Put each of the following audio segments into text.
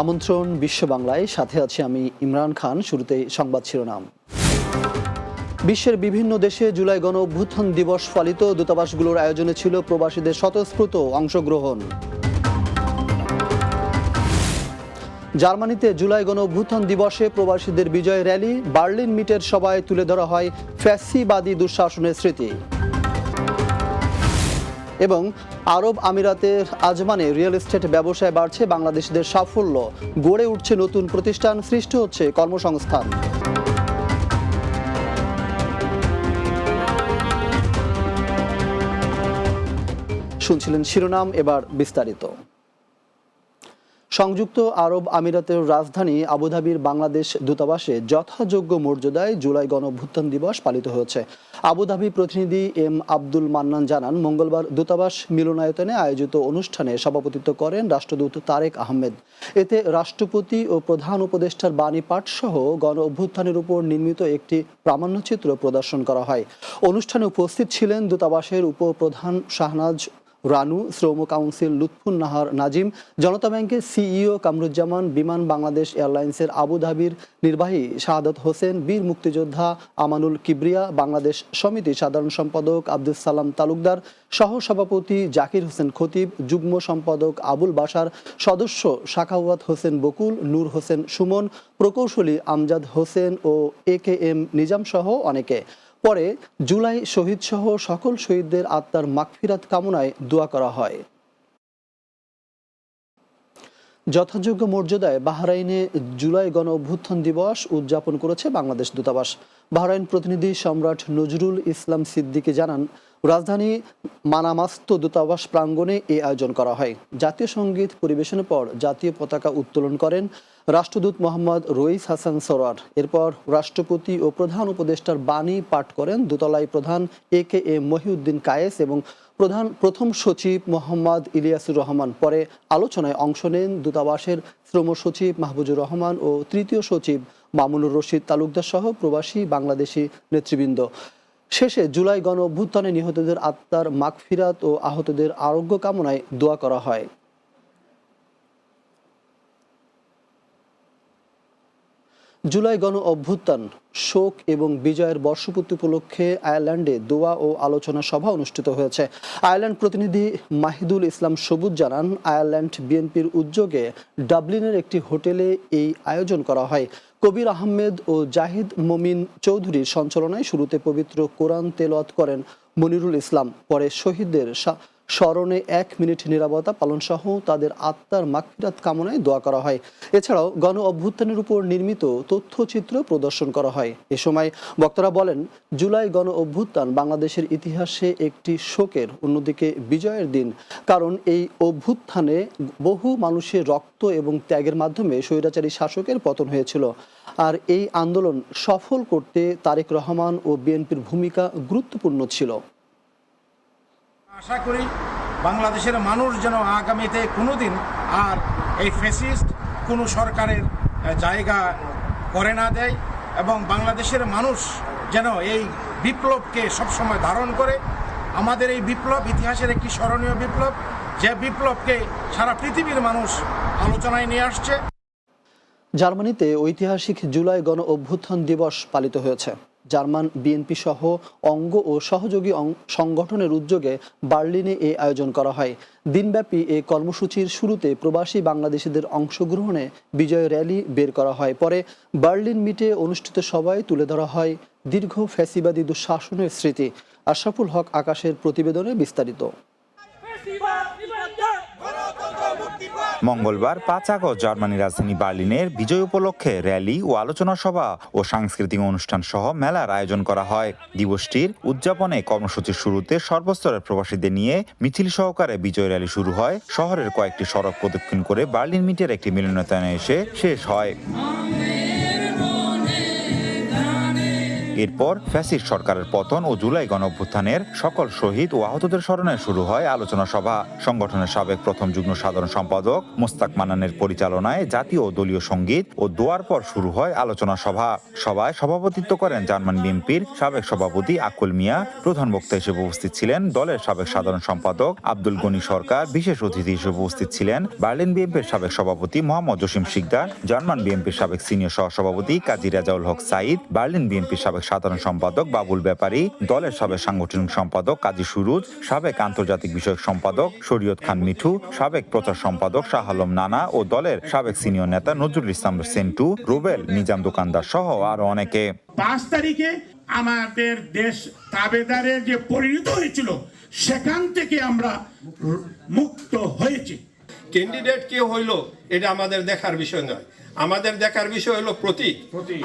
আমন্ত্রণ বিশ্ব বাংলায়। সাথে আছি আমি ইমরান খান। শুরুতেই সংবাদ শিরোনাম। বিশ্বের বিভিন্ন দেশে জুলাই গণ অভ্যুত্থান দিবস পালিত। দূতাবাসগুলোর আয়োজনে ছিল প্রবাসীদের স্বতঃস্ফূর্ত অংশগ্রহণ। জার্মানিতে জুলাই গণ অভ্যুত্থান দিবসে প্রবাসীদের বিজয় র্যালি। বার্লিন মিটের সভায় তুলে ধরা হয় ফ্যাসিবাদী দুঃশাসনের স্মৃতি। এবং আরব আমিরাতের আজমানে রিয়েল এস্টেট ব্যবসায় বাড়ছে বাংলাদেশিদের সাফল্য। গড়ে উঠছে নতুন প্রতিষ্ঠান, সৃষ্টি হচ্ছে কর্মসংস্থান। শুনছিলেন শিরোনাম, এবার বিস্তারিত। সংযুক্ত আরব আমিরাতের রাজধানী আবুধাবির বাংলাদেশ দূতাবাসে যথাযোগ্য মর্যাদায় জুলাই গণঅভ্যুত্থান দিবস পালিত হয়েছে। আবুধাবি প্রতিনিধি এম আব্দুল মান্নান জানান, মঙ্গলবার দূতাবাস মিলনায়তনে আয়োজিত অনুষ্ঠানে সভাপতিত্ব করেন রাষ্ট্রদূত তারেক আহমেদ। এতে রাষ্ট্রপতি ও প্রধান উপদেষ্টার বাণী পাঠ সহ গণ অভ্যুত্থানের উপর নির্মিত একটি প্রামাণ্যচিত্র প্রদর্শন করা হয়। অনুষ্ঠানে উপস্থিত ছিলেন দূতাবাসের উপপ্রধান শাহনাজ রানু, শ্রম কাউন্সিল লুৎফুন নাহার নাজিম, জনতা ব্যাংকের সিইও কামরুজ্জামান, বিমান বাংলাদেশ এয়ারলাইন্সের আবুধাবির নির্বাহী শাহাদত হোসেন, বীর মুক্তিযোদ্ধা আমানুল কিবরিয়া, বাংলাদেশ সমিতি সাধারণ সম্পাদক আব্দুল সালাম তালুকদার সহ সভাপতি জাকির হোসেন খতিব, যুগ্ম সম্পাদক আবুল বাসার সদস্য শাখাওয়াত হোসেন বকুল, নূর হোসেন সুমন, প্রকৌশলী আমজাদ হোসেন ও এ কে এম নিজাম সহ অনেকে। পরে জুলাই শহীদ সহ সকল শহীদদের আত্মার মাগফিরাত কামনায় দোয়া করা হয়। যথাযোগ্য মর্যাদায় বাহরাইনে জুলাই গণ অভ্যুত্থান দিবস উদযাপন করেছে বাংলাদেশ দূতাবাস। বাহরাইন প্রতিনিধি সম্রাট নজরুল ইসলাম সিদ্দিকী জানান, রাজধানী মানামাস্ত দূতাবাস প্রাঙ্গণে এই আয়োজন করা হয়। জাতীয় সংগীত পরিবেশনের পর জাতীয় পতাকা উত্তোলন করেন রাষ্ট্রদূত মোহাম্মদ রইস হাসান সরোয়ার এরপর রাষ্ট্রপতি ও প্রধান উপদেষ্টার বাণী পাঠ করেন দোতলাই প্রধান এ কে এ মহিউদ্দিন কায়েস এবং প্রধান প্রথম সচিব মোহাম্মদ ইলিয়াসুর রহমান। পরে আলোচনায় অংশ নেন দূতাবাসের শ্রম সচিব মাহবুজুর রহমান ও তৃতীয় সচিব মামুনুর রশিদ তালুকদার সহ প্রবাসী বাংলাদেশি নেতৃবৃন্দ। শেষে জুলাই গণ অভ্যুত্থানে নিহতদের আত্মার মাগফিরাত ও আহতদের আরোগ্য কামনায় দোয়া করা হয়। জুলাই গণ অভ্যুত্থান, শোক এবং বিজয়ের বর্ষপূর্তি উপলক্ষে আয়ারল্যান্ডে দোয়া ও আলোচনা সভা অনুষ্ঠিত হয়েছে। আয়ারল্যান্ড প্রতিনিধি মাহিদুল ইসলাম সবুজ জানান, আয়ারল্যান্ড বিএনপির উদ্যোগে ডাবলিনের একটি হোটেলে এই আয়োজন করা হয়। কবির আহমেদ ও জাহিদ মমিন চৌধুরীর সঞ্চালনায় শুরুতে পবিত্র কোরআন তেলাওয়াত করেন মনিরুল ইসলাম। পরে শহীদদের স্মরণে এক মিনিট নিরাপত্তা পালন সহ তাদের আত্মার মাগফিরাত কামনায় দোয়া করা হয়। এছাড়াও গণ অভ্যুত্থানের উপর নির্মিত তথ্যচিত্র প্রদর্শন করা হয়। এ সময় বক্তারা বলেন, জুলাই গণ অভ্যুত্থান বাংলাদেশের ইতিহাসে একটি শোকের, অন্যদিকে বিজয়ের দিন। কারণ এই অভ্যুত্থানে বহু মানুষের রক্ত এবং ত্যাগের মাধ্যমে স্বৈরাচারী শাসকের পতন হয়েছিল। আর এই আন্দোলন সফল করতে তারেক রহমান ও বিএনপির ভূমিকা গুরুত্বপূর্ণ ছিল। আশা করি বাংলাদেশের মানুষ যেন আগামীতে কোনোদিন আর এই ফেসিস্ট কোনো সরকারের জায়গা করে না দেয় এবং বাংলাদেশের মানুষ যেন এই বিপ্লবকে সবসময় ধারণ করে। আমাদের এই বিপ্লব ইতিহাসের একটি স্মরণীয় বিপ্লব, যে বিপ্লবকে সারা পৃথিবীর মানুষ আলোচনায় নিয়ে আসছে। জার্মানিতে ঐতিহাসিক জুলাই গণ অভ্যুত্থান দিবস পালিত হয়েছে। জার্মান বিএনপি সহ অঙ্গ ও সহযোগী সংগঠনের উদ্যোগে বার্লিনে এই আয়োজন করা হয়। দিনব্যাপী এই কর্মসূচির শুরুতে প্রবাসী বাংলাদেশিদের অংশগ্রহণে বিজয় র্যালি বের করা হয়। পরে বার্লিন মিটে অনুষ্ঠিত সভায় তুলে ধরা হয় দীর্ঘ ফ্যাসিবাদী দুঃশাসনের স্মৃতি। আশরাফুল হক আকাশের প্রতিবেদনে বিস্তারিত। মঙ্গলবার পাঁচ আগস্ট জার্মানির রাজধানী বার্লিনের বিজয় উপলক্ষে র্যালি ও আলোচনা সভা ও সাংস্কৃতিক অনুষ্ঠান সহ মেলার আয়োজন করা হয়। দিবসটির উদযাপনে কর্মসূচির শুরুতে সর্বস্তরের প্রবাসীদের নিয়ে মিছিল সহকারে বিজয় র্যালি শুরু হয়। শহরের কয়েকটি সড়ক প্রদক্ষিণ করে বার্লিন মিটের একটি মিলনায়তনে এসে শেষ হয়। এরপর ফ্যাসিস্ট সরকারের পতন ও জুলাই গণঅভ্যুত্থানের সকল শহীদ ও আহতদের স্মরণে শুরু হয় আলোচনা সভা। সংগঠনের সাবেক প্রথম যুগ্ম সাধারণ সম্পাদক মোস্তাক মানানের পরিচালনায় জাতীয় ও দলীয় সংগীত ও দোয়ার পর শুরু হয় আলোচনা সভা। সভায় সভাপতিত্ব করেন জার্মান বিএনপির সাবেক সভাপতি আকুল মিয়া। প্রধান বক্তা হিসেবে উপস্থিত ছিলেন দলের সাবেক সাধারণ সম্পাদক আব্দুল গনি সরকার। বিশেষ অতিথি হিসেবে উপস্থিত ছিলেন বার্লিন বিএনপির সাবেক সভাপতি মোহাম্মদ জসিম শিকদার, জার্মান বিএনপির সাবেক সিনিয়র সহসভাপতি কাজী রাজাউল হক সাইদ বার্লিন বিএনপির সাবেক সাধারণ সম্পাদক বাবুল ব্যাপারী দলের সাবেক সাংগঠনিক সম্পাদক কাজী সুরুজ সাবেক আন্তর্জাতিক বিষয়ক সম্পাদক শরীয়ত খান মিঠু সাবেক প্রচার সম্পাদক শাহ আলম নানা ও দলের সাবেক সিনিয়র নেতা নজরুল ইসলাম সেন্টু রুবেল নিজাম দোকানদার সহ আরও অনেকে। পাঁচ তারিখে আমাদের দেশ তাবেদারে যে পরিণত হয়েছিল সেখান থেকে আমরা মুক্ত হয়েছি। ক্যান্ডিডেট কে হইল এটা আমাদের দেখার বিষয় নয়। আমাদের দেখার বিষয় হলো প্রতীক।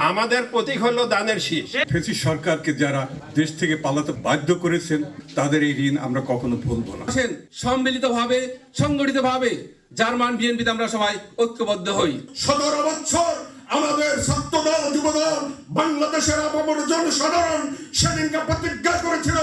আমাদের প্রতীক হলো দানের শীষ। ফেসি সরকারকে যারা দেশ থেকে পালাতে বাধ্য করেছেন তাদের এই ঋণ আমরা কখনো ভুলবো না। আছেন সম্মিলিতভাবে সংগঠিতভাবে জার্মান বিএনপিতে আমরা সবাই ঐক্যবদ্ধ হই। সতেরো বছর আমাদের ছাত্রদল যুবদল বাংলাদেশের আপামর জনসাধারণ সেদিনকে প্রতিজ্ঞা করেছিল।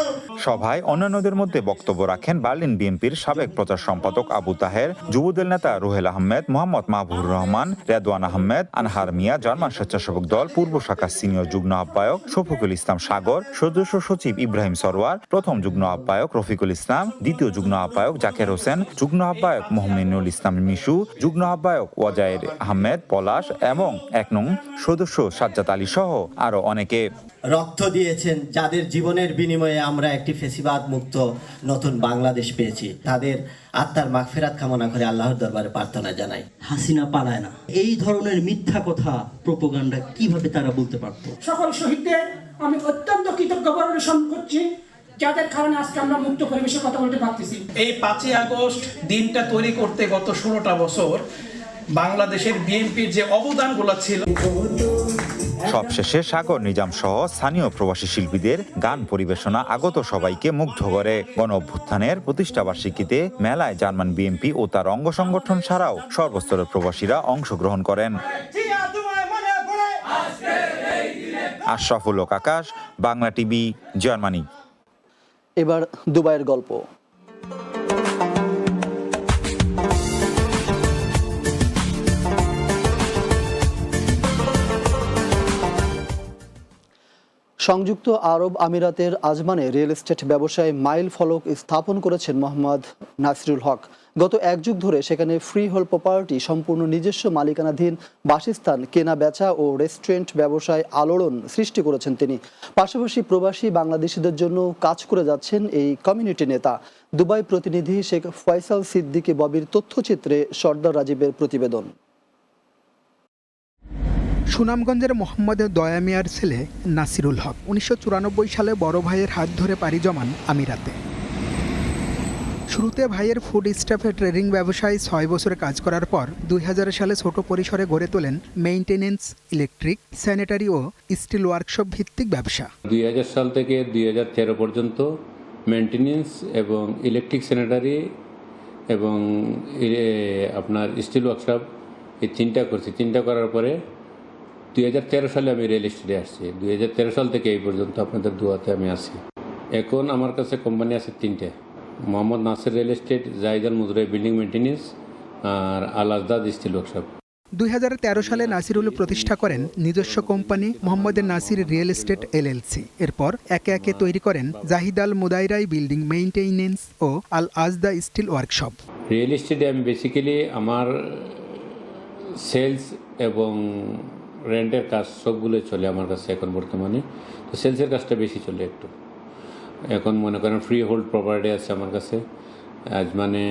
সভায় অন্যান্যদের মধ্যে বক্তব্য রাখেন বার্লিন বিএনপির সাবেক প্রচার সম্পাদক আবু তাহের, যুবদল নেতা রুহেল আহমেদ, মোহাম্মদ মাহবুর রহমান, রেদওয়ান আহমেদ, আনহার মিয়া, জার্মান স্বেচ্ছাসেবক দল, পূর্ব শাখার সিনিয়র যুগ্ম আহ্বায়ক শফিকুল ইসলাম সাগর, সদস্য সচিব ইব্রাহিম সরওয়ার, প্রথম যুগ্ম আহ্বায়ক রফিকুল ইসলাম, দ্বিতীয় যুগ্ম আহ্বায়ক জাকের হোসেন, যুগ্ম আহ্বায়ক মোহাম্মিনুল ইসলাম মিশু, যুগ্ম আহ্বায়ক ওয়াজায়ের আহমেদ পলাশ এবং এক নং সদস্য সাজ্জাদ আলী সহ আরও অনেকে। রক্ত দিয়েছেন যাদের জীবনের বিনিময়ে আমরা একটি ফেসিবাদ মুক্ত নতুন বাংলাদেশ পেয়েছি। তাদের আত্মার মাগফেরাত কামনা করে আল্লাহর দরবারে প্রার্থনা জানাই। হাসিনা পালায় না। এই ধরনের মিথ্যা কথা প্রোপাগান্ডা কীভাবে তারা বলতে পারতো? সকল শহীদদের আমি অত্যন্ত কৃতজ্ঞ পরিবেশন করছি যাদের কারণে আজকে আমরা মুক্ত পরিবেশে কথা বলতে পারতেছি। এই পাঁচই আগস্ট দিনটা তৈরি করতে গত ষোলোটা বছর বাংলাদেশের বিএনপির যে অবদানগুলো ছিল। সবশেষে সাগর নিজাম সহ স্থানীয় প্রবাসী শিল্পীদের গান পরিবেশনা আগত সবাইকে মুগ্ধ করে। গণ অভ্যুত্থানের প্রতিষ্ঠাবার্ষিকীতে মেলায় জার্মান বিএনপি ও তার অঙ্গ সংগঠন ছাড়াও সর্বস্তরের প্রবাসীরা অংশগ্রহণ করেন। Ashraful Akash Bangla TV Germany. এবার দুবাইয়ের গল্প। সংযুক্ত আরব আমিরাতের আজমানে রিয়েল এস্টেট ব্যবসায় মাইল ফলক স্থাপন করেছেন মোহাম্মদ নাসিরুল হক। গত এক যুগ ধরে সেখানে ফ্রি হোল প্রপার্টি সম্পূর্ণ নিজস্ব মালিকানাধীন বাসস্থান, কেনা বেচা ও রেস্টুরেন্ট ব্যবসায় আলোড়ন সৃষ্টি করেছেন তিনি। পাশাপাশি প্রবাসী বাংলাদেশিদের জন্য কাজ করে যাচ্ছেন এই কমিউনিটি নেতা। দুবাই প্রতিনিধি শেখ ফয়সাল সিদ্দিকী ববির তথ্যচিত্রে সর্দার রাজীবের প্রতিবেদন। সুনামগঞ্জের মোহাম্মদ দয়া মিয়ার ছেলে নাসিরুল হক উনিশশো চুরানব্বই সালে বড় ভাইয়ের হাত ধরে পাড়ি জমান আমিরাতে। শুরুতে ভাইয়ের ফুড স্টাফে ট্রেডিং ব্যবসায় ছয় বছর কাজ করার পর দুই হাজার সালে ছোট পরিসরে গড়ে তোলেন মেইনটেনেন্স, ইলেকট্রিক, স্যানিটারি ও স্টিল ওয়ার্কশপ ভিত্তিক ব্যবসা। দুই হাজার সাল থেকে দুই হাজার তেরো পর্যন্ত মেনটেনেন্স এবং ইলেকট্রিক, স্যানিটারি এবং আপনার স্টিল ওয়ার্কশপ এই তিনটা করছি। তিনটা করার পরে দুই হাজার তেরো সালে আমি রিয়েল এস্টেটে আসছি। দু হাজার তেরো সাল থেকে এই পর্যন্ত আপনাদের দুয়াতে আমি আছি। এখন আমার কাছে কোম্পানি আছে তিনটে। মোহাম্মদ নাসির রিয়েল এস্টেট জাইদাল মুজরাই বিল্ডিং মেনটেনেন্স আর আল আজদাদ স্টিল ওয়ার্কশপ। দুই সালে নাসিরুল প্রতিষ্ঠা করেন নিজস্ব company Mohammad Nasir real estate LLC. এরপর একে একে তৈরি করেন জাহিদ আল মুদাইরাই বিল্ডিং মেইনটেনেন্স ও আল আজদা স্টিল ওয়ার্কশপ। রিয়েল এস্টেটে আমি বেসিক্যালি আমার সেলস এবং রেন্টের কাজ সবগুলো চলে আমার কাছে এখন বর্তমানে। তো সেলসের কাজটা বেশি চলে একটু। এখন মনে করেন ফ্রি হোল্ড প্রপার্টি আছে আমার কাছে। আজ মানে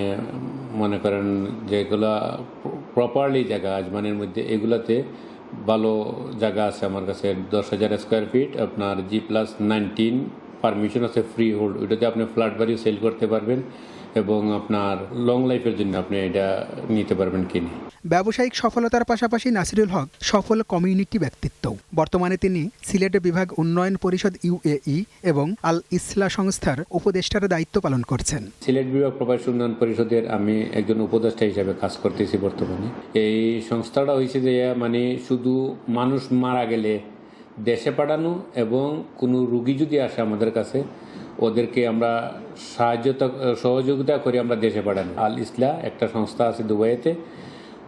মনে করেন যেগুলা প্রপারলি জায়গা আজমানের মধ্যে এগুলাতে ভালো জায়গা আছে আমার কাছে। দশ হাজার স্কোয়ার ফিট আপনার জি প্লাস নাইনটিন পারমিশন আছে ফ্রি হোল্ড ওইটাতে আপনি ফ্ল্যাট বাড়িও সেল করতে পারবেন। এবং আপনার লং লাইফের জন্য আপনি এটা নিতে পারবেন কিনে ব্যবসায়িক সফলতার পাশাপাশি নাসিরুল হক সফল কমিউনিটি ব্যক্তিত্ব। বর্তমানে তিনি সিলেট বিভাগ উন্নয়ন পরিষদ ইউএই এবং আল ইসলা সংস্থার উপদেষ্টার দায়িত্ব পালন করছেন। সিলেট বিভাগ প্রবাসী উন্নয়ন পরিষদের আমি একজন উপদেষ্টা হিসেবে কাজ করতেছি বর্তমানে। এই সংস্থাটা হয়েছে যে মানে শুধু মানুষ মারা গেলে দেশে পাঠানো এবং কোনো রুগী যদি আসে আমাদের কাছে ওদেরকে আমরা সাহায্য সহযোগিতা করে আমরা দেশে পাঠানো। আল ইসলা একটা সংস্থা আছে দুবাইতে,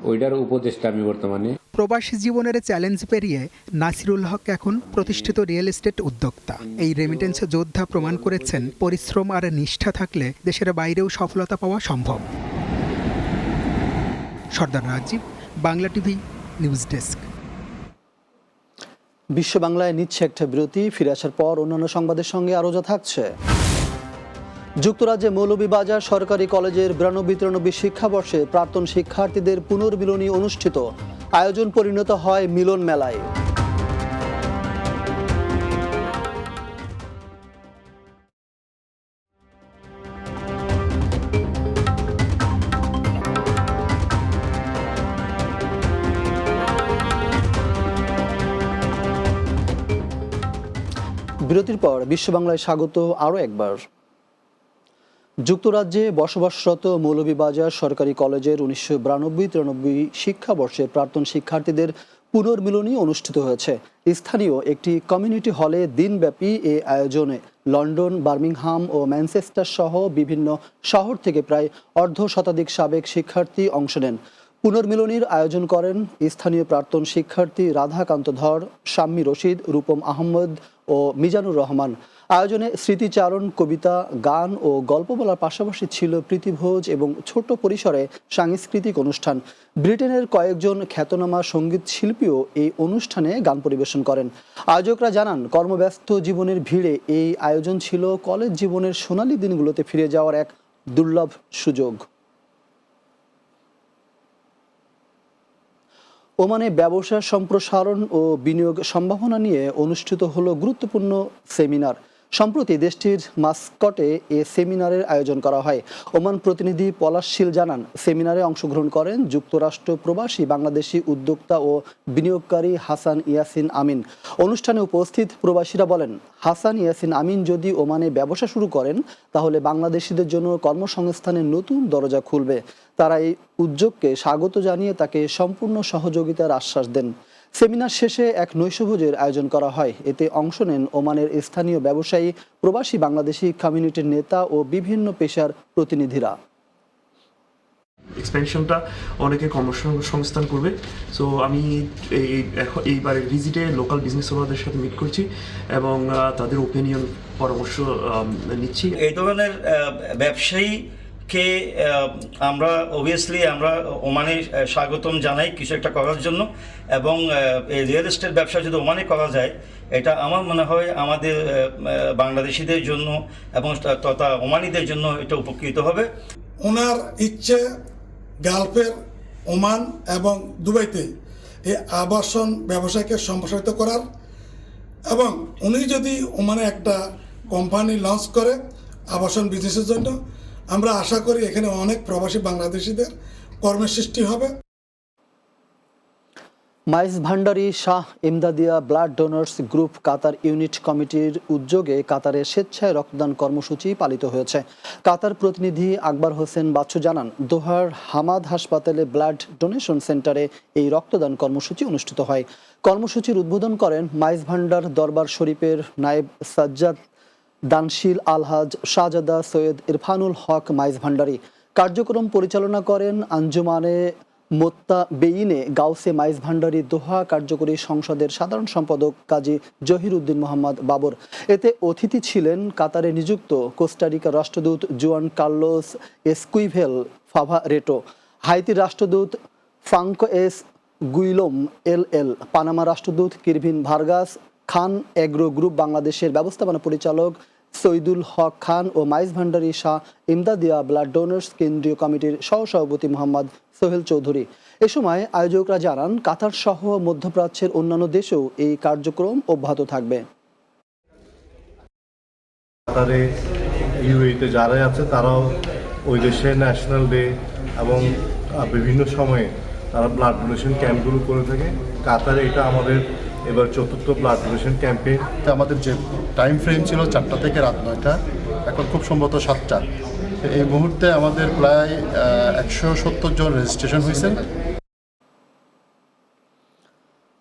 ওইটার উপদেশটা আমি বর্তমানে। প্রবাসী জীবনের চ্যালেঞ্জ পেরিয়ে নাসিরুল হক এখন প্রতিষ্ঠিত রিয়েল এস্টেট উদ্যোক্তা। এই রেমিটেন্স যোদ্ধা প্রমাণ করেছেন, পরিশ্রম আর নিষ্ঠা থাকলে দেশের বাইরেও সফলতা পাওয়া সম্ভব। Sardar Rajib, Bangla TV, news desk. বিশ্ব বাংলায় নিচ্ছে একটা বিরতি, ফিরে আসার পর অন্যান্য সংবাদের সঙ্গে আরও যা থাকছে। যুক্তরাজ্যে মৌলভীবাজার সরকারি কলেজের বিরানব্বই তিরানব্বই শিক্ষাবর্ষে প্রাক্তন শিক্ষার্থীদের পুনর্মিলনী অনুষ্ঠিত। আয়োজন পরিণত হয় মিলন মেলায়। বিরতির পর বিশ্ব বাংলায় স্বাগত আরও একবার। যুক্তরাজ্যে বসবাসরত মৌলভীবাজার সরকারি কলেজের উনিশশো বিরানব্বই তিরানব্বই শিক্ষাবর্ষে প্রাক্তন শিক্ষার্থীদের পুনর্মিলনী অনুষ্ঠিত হয়েছে। স্থানীয় একটি কমিউনিটি হলে দিনব্যাপী এ আয়োজনে লন্ডন, বার্মিংহাম ও ম্যানচেস্টার সহ বিভিন্ন শহর থেকে প্রায় অর্ধ শতাধিক সাবেক শিক্ষার্থী অংশ নেন। পুনর্মিলনীর আয়োজন করেন স্থানীয় প্রাক্তন শিক্ষার্থী রাধাকান্ত ধর, শাম্মী রশিদ, রূপম আহমদ ও মিজানুর রহমান। আয়োজনে স্মৃতিচারণ, কবিতা, গান ও গল্প বলার পাশাপাশি ছিল প্রীতিভোজ এবং ছোট পরিসরে সাংস্কৃতিক অনুষ্ঠান। ব্রিটেনের কয়েকজন খ্যাতনামা সংগীত শিল্পীও এই অনুষ্ঠানে গান পরিবেশন করেন। আয়োজকরা জানান, কর্মব্যস্ত জীবনের ভিড়ে এই আয়োজন ছিল কলেজ জীবনের সোনালী দিনগুলোতে ফিরে যাওয়ার এক দুর্লভ সুযোগ। ওমানে ব্যবসা সম্প্রসারণ ও বিনিয়োগ সম্ভাবনা নিয়ে অনুষ্ঠিত হলো গুরুত্বপূর্ণ সেমিনার। সম্প্রতি দেশটির মাস্কটে এ সেমিনারের আয়োজন করা হয়। ওমান প্রতিনিধি পলাশ শীল জানান, সেমিনারে অংশগ্রহণ করেন যুক্তরাষ্ট্র প্রবাসী, বাংলাদেশি উদ্যোক্তা ও বিনিয়োগকারী হাসান ইয়াসিন আমিন। অনুষ্ঠানে উপস্থিত প্রবাসীরা বলেন, হাসান ইয়াসিন আমিন, যদি ওমানে ব্যবসা শুরু করেন, তাহলে বাংলাদেশিদের জন্য কর্মসংস্থানের নতুন দরজা খুলবে। তারা এই উদ্যোগকে স্বাগত জানিয়ে তাকে সম্পূর্ণ সহযোগিতার আশ্বাস দেন। সেমিনার শেষে এক নৈশভোজের আয়োজন করা হয়। এতে অংশ নেন ওমানের স্থানীয় ব্যবসায়ী প্রবাসী বাংলাদেশি কমিউনিটির নেতা ও বিভিন্ন পেশার প্রতিনিধিরা। এক্সপেনশনটা অনেকে কর্মসংস্থান করবে। সো আমি এই এখন এইবারের ভিজিটে লোকাল বিজনেস ওনারদের সাথে মিট করছি এবং আহ, তাদের ওপিনিয়ন পরামর্শ নিচ্ছি। এই ধরনের আহ, আহ, আমরা অবভিয়াসলি আমরা ওমানে স্বাগতম জানাই কিছু একটা করার জন্য। এবং রিয়েল এস্টেট ব্যবসা যদি ওমানে করা যায় এটা আমার মনে হয় আমাদের বাংলাদেশিদের জন্য এবং তথা ওমানিদের জন্য এটা উপকৃত হবে। ওনার ইচ্ছে গালফের ওমান এবং দুবাইতে এই আবাসন ব্যবসাকে সম্প্রসারিত করার। এবং উনি যদি ওমানে একটা কোম্পানি লঞ্চ করে আবাসন বিজনেসের জন্য আমরা আশা করি এখানে অনেক প্রবাসী বাংলাদেশিদের কর্মের সৃষ্টি হবে। Maij Bhandari Shah Imdadia blood donors group Qatar unit কমিটির উদ্যোগে কাতারে স্বেচ্ছায় রক্তদান কর্মসূচি পালিত হয়েছে। কাতার প্রতিনিধি আকবর হোসেন বাচ্চু জানান, দোহার হামাদ হাসপাতালে ব্লাড ডোনেশন সেন্টারে এই রক্তদান কর্মসূচি অনুষ্ঠিত হয়। কর্মসূচির উদ্বোধন করেন মাইজ ভান্ডার দরবার শরীফের নায়েব সাজ্জাদ দানশীল আলহাজ শাহজাদা সৈয়দ ইরফানুল হক মাইজ ভান্ডারী। কার্যক্রম পরিচালনা করেন আঞ্জুমানে মোত্তা বেইনে গাউসে মাইজ ভান্ডারী দোহা কার্যকরী সংসদের সাধারণ সম্পাদক কাজী জহির উদ্দিন মোহাম্মদ বাবর। এতে অতিথি ছিলেন কাতারে নিযুক্ত কোস্টারিকা রাষ্ট্রদূত জুয়ান কার্লোস এসকুইভেল ফাভা রেটো, হাইতির রাষ্ট্রদূত Franco S Guillaume L L, Panama রাষ্ট্রদূত Kirvin Vargas Khan agro group বাংলাদেশের ব্যবস্থাপনা পরিচালক সৈদুল হক খান ও মাইজ ভান্ডারী শাহ ইমদাদিয়া ব্লাড ডোনার্স কেন্দ্রীয় কমিটির সহসভাপতি মোহাম্মদ সোহেল চৌধুরী। এ সময় আয়োজকরা জানান, কাতার সহ মধ্যপ্রাচ্যের অন্যান্য দেশেও এই কার্যক্রম অব্যাহত থাকবে। কাতারে ইউএইতে যারা আছে, তারাও ওই দেশের ন্যাশনাল ডে এবং বিভিন্ন সময়ে তারা ব্লাড ডোনেশন ক্যাম্পগুলো করে থাকে। কাতারে এটা আমাদের এবার চতুর্থ ব্লাড ডোনেশন ক্যাম্পেইন আমাদের যে টাইম ফ্রেম ছিল চারটা থেকে রাত নয়টা এখন খুব সম্ভবত সাতটা। এই মুহূর্তে আমাদের প্রায় একশো সত্তর জন রেজিস্ট্রেশন হয়েছে।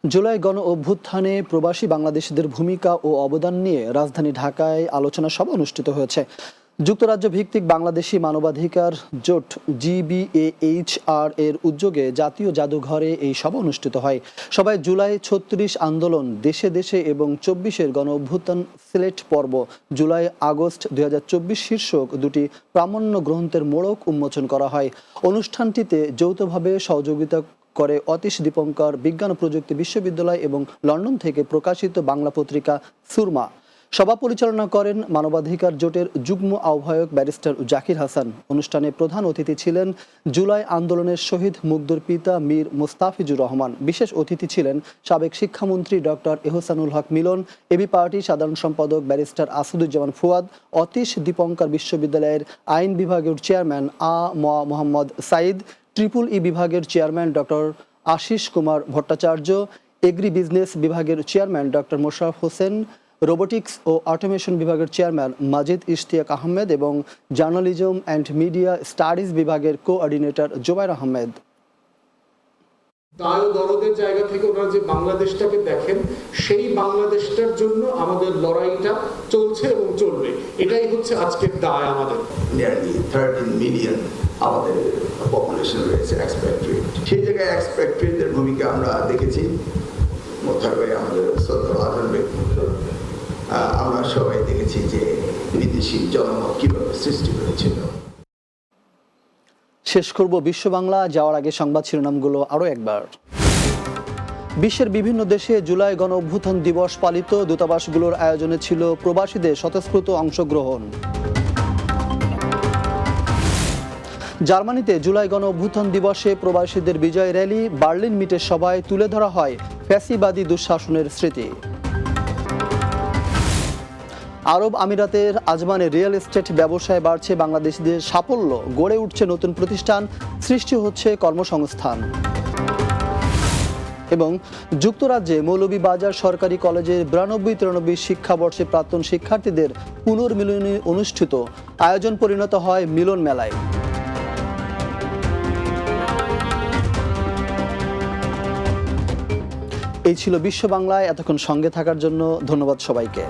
জুলাই গণ অভ্যুত্থানে প্রবাসী বাংলাদেশিদের ভূমিকা ও অবদান নিয়ে রাজধানী ঢাকায় আলোচনা সভা অনুষ্ঠিত হয়েছে। যুক্তরাজ্য ভিত্তিক বাংলাদেশি মানবাধিকার জোট জিবিএইচআর এর উদ্যোগে জাতীয় জাদুঘরে এই সভা অনুষ্ঠিত হয়। সবাই জুলাই ছত্রিশ আন্দোলন, দেশে দেশে এবং চব্বিশের গণ অভ্যুত্থান সিলেট পর্ব, জুলাই আগস্ট দুই হাজার চব্বিশ শীর্ষক দুটি প্রামাণ্য গ্রন্থের মোড়ক উন্মোচন করা হয়। অনুষ্ঠানটিতে যৌথভাবে সহযোগিতা করে অতীশ দীপঙ্কর, বিজ্ঞান প্রযুক্তি বিশ্ববিদ্যালয় এবং লন্ডন থেকে প্রকাশিত বাংলা পত্রিকা সুরমা। সভা পরিচালনা করেন মানবাধিকার জোটের যুগ্ম আহ্বায়ক ব্যারিস্টার জাকির হাসান। অনুষ্ঠানে প্রধান অতিথি ছিলেন জুলাই আন্দোলনের শহীদ মুগ্ধর পিতা মীর মোস্তাফিজুর রহমান। বিশেষ অতিথি ছিলেন সাবেক শিক্ষামন্ত্রী doctor Ehsanul Haque Milon AB party সাধারণ সম্পাদক ব্যারিস্টার আসাদুজ্জামান ফুয়াদ, অতীশ দীপঙ্কর বিশ্ববিদ্যালয়ের আইন বিভাগের চেয়ারম্যান আ মোহাম্মদ সাইদ ট্রিপল ই বিভাগের chairman doctor Ashis Kumar Bhattacharya, agri business বিভাগের chairman doctor Mosharraf Hossain robotics ও অটোমেশন বিভাগের চেয়ারম্যান মাজিদ ইশতিয়াক আহমেদ এবং জার্নালিজম অ্যান্ড মিডিয়া স্টাডিজ বিভাগের কোঅর্ডিনেটর জোবাইর আহমেদ দায় দরদের জায়গা থেকে ওনারা যে বাংলাদেশটাকে দেখেন সেই বাংলাদেশটার জন্য আমাদের লড়াইটা চলছে এবং চলবে। এটাই হচ্ছে আজকের দায় আমাদের। নিয়ারলি থার্টিন মিলিয়ন আমাদের পপুলেশন রয়েছে এক্সপেক্ট্রেট সেই জায়গায় এক্সপেক্ট্রেটদের ভূমিকা আমরা দেখেছি। আমাদের সদর আহ, আমরা সবাই দেখেছি যে বিদেশি জনমত কীভাবে সৃষ্টি হয়েছিল শেষ করব বিশ্ব বাংলা যাওয়ার আগে সংবাদ শিরোনামগুলো আরও একবার। বিশ্বের বিভিন্ন দেশে জুলাই গণ অভ্যুত্থান দিবস পালিত, দূতাবাসগুলোর আয়োজনে ছিল প্রবাসীদের স্বতঃস্ফূর্ত অংশগ্রহণ। জার্মানিতে জুলাই গণ অভ্যুত্থান দিবসে প্রবাসীদের বিজয় র্যালি বার্লিন মিটের সভায় তুলে ধরা হয় ফ্যাসিবাদী দুঃশাসনের স্মৃতি। আরব আমিরাতের আজমানে রিয়েল এস্টেট ব্যবসায় বাড়ছে বাংলাদেশিদের সাফল্য। গড়ে উঠছে নতুন প্রতিষ্ঠান, সৃষ্টি হচ্ছে কর্মসংস্থান। এবং যুক্তরাজ্যে মৌলভীবাজার সরকারি কলেজের বিরানব্বই তিরানব্বই শিক্ষাবর্ষে প্রাক্তন শিক্ষার্থীদের পুনর্মিলনী অনুষ্ঠিত। আয়োজন পরিণত হয় মিলন মেলায়। এই ছিল বিশ্ব বাংলায়। এতক্ষণ সঙ্গে থাকার জন্য ধন্যবাদ সবাইকে।